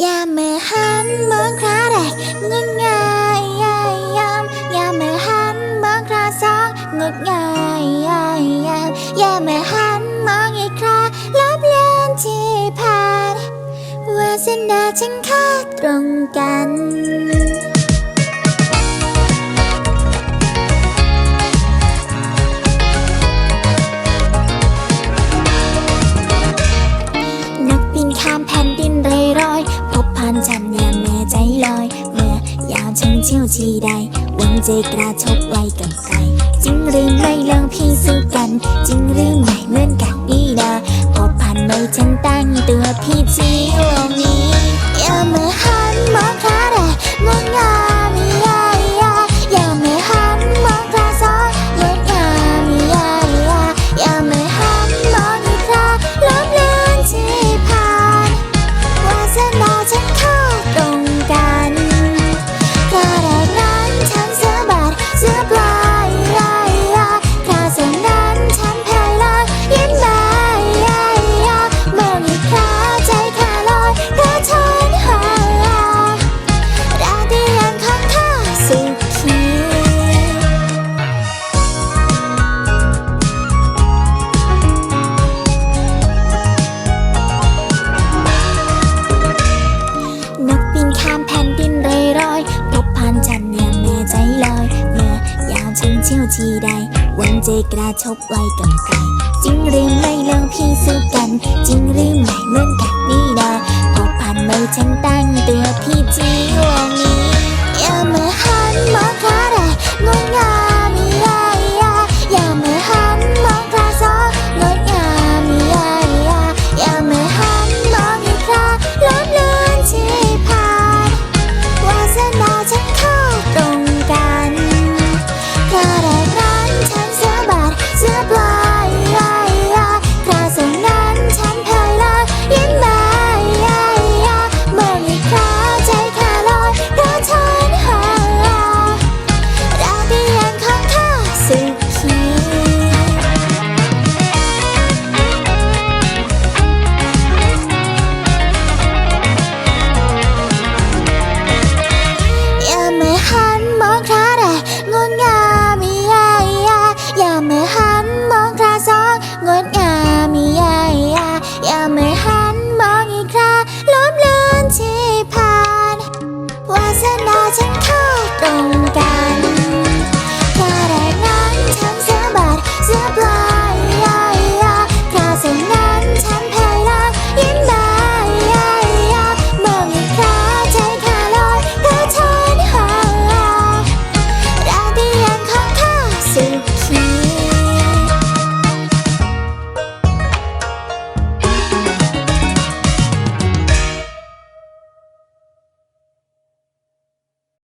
อย่ามาหันมองคราแรกงดงายยายยามอย่ามาหันมองคราสองงดงายยายยามอย่ามาหันมองอีกคราลับเลือนที่ผ่านวาสนาฉันค่าตรงกัน ที่ใดหวังใจกระทบไว้กับใครจริงหรือไม่ลองพิสูจน์กัน จริงหรือไม่เหมือนกันนี่นะพอผ่านไม่ฉันตั้งตัวพี่จีวงนี้อย่ามาหัน ที่ใดวันเจกระทบไว้กับใครจริงหรือไม่ลองพี่สู้กัน จริงหรือไม่เหมือนกันนี่นาพอผ่านไม่ฉันตั้งตัวพี่จีว 我在马圈套等